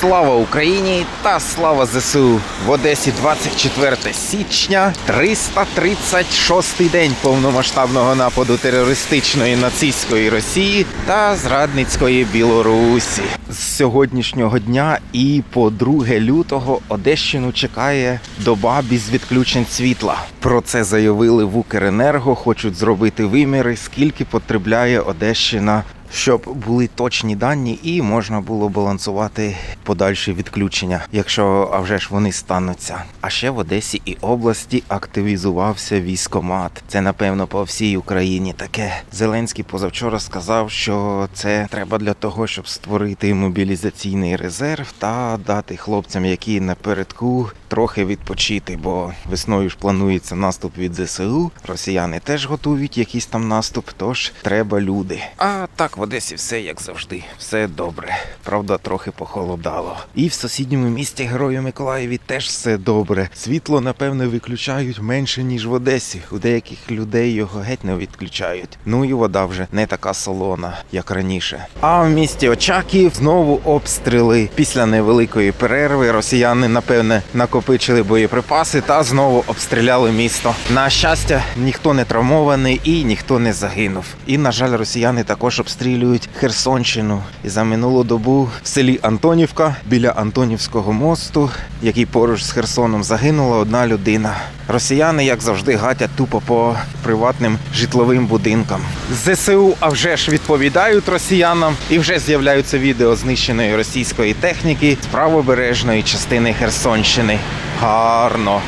Слава Україні та слава ЗСУ! В Одесі 24 січня, 336-й день повномасштабного нападу терористичної нацистської Росії та зрадницької Білорусі. З сьогоднішнього дня і по 2 лютого Одещину чекає доба без відключень світла. Про це заявили в Укренерго. Хочуть зробити виміри, скільки потребляє Одещина щоб були точні дані і можна було балансувати подальші відключення, якщо а вже ж вони стануться. А ще в Одесі і області активізувався військомат. Це напевно по всій Україні таке. Зеленський позавчора сказав, що це треба для того, щоб створити мобілізаційний резерв та дати хлопцям, які напередку, трохи відпочити, бо весною ж планується наступ від ЗСУ. Росіяни теж готують якийсь там наступ, тож треба люди. А так в Одесі все як завжди, все добре. Правда, трохи похолодало. І в сусідньому місті Герою Миколаєві теж все добре. Світло, напевне, виключають менше, ніж в Одесі. У деяких людей його геть не відключають. Ну і вода вже не така солона, як раніше. А в місті Очаків знову обстріли. Після невеликої перерви росіяни, напевне, накопичили боєприпаси та знову обстріляли місто. На щастя, ніхто не травмований і ніхто не загинув. І, на жаль, росіяни також обстрілюють Херсонщину. І за минулу добу в селі Антонівка біля Антонівського мосту, який поруч з Херсоном загинула одна людина. Росіяни, як завжди, гатять тупо по приватним житловим будинкам. ЗСУ, а вже ж відповідають росіянам, і вже з'являються відео знищеної російської техніки з правобережної частини Херсонщини. Гарно.